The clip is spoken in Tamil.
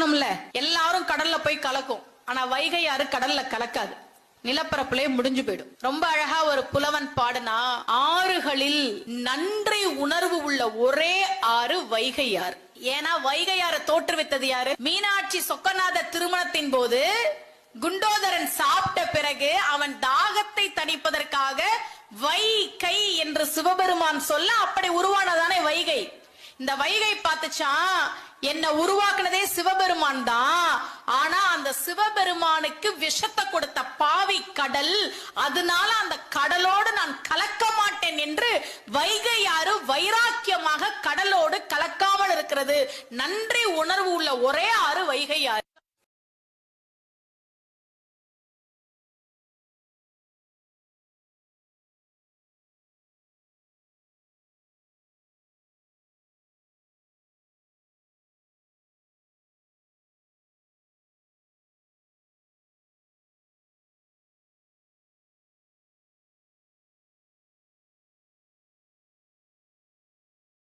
கலக்கணும்ல எல்லாரும் கடல்ல போய் கலக்கும். ஆனா வைகை ஆறு கடல்ல கலக்காது. நிலப்பரப்புலே முடிஞ்சு போயிடும். ரொம்ப அழகா ஒரு புலவன் பாடுனா ஆறுகளில் நன்றி உணர்வு உள்ள ஒரே ஆறு வைகை ஆறு. ஏன்னா வைகை ஆறு தோற்றுவித்தது யாரு? மீனாட்சி சொக்கநாத திருமணத்தின் போது குண்டோதரன் சாப்பிட்ட பிறகு அவன் தாகத்தை தணிப்பதற்காக வை கை என்று சிவபெருமான் சொல்ல அப்படி உருவானதானே வைகை. இந்த வைகை பார்த்துச்சான் என்ன உருவாக்குனதே சிவபெருமான் தான். ஆனா அந்த சிவபெருமானுக்கு விஷத்தை கொடுத்த பாவி கடல் அதனால அந்த கடலோடு நான் கலக்க மாட்டேன் என்று வைகை ஆறு வைராக்கியமாக கடலோடு கலக்காமல் இருக்கிறது. நன்றி உணர்வு உள்ள ஒரே ஆறு வைகை ஆறு.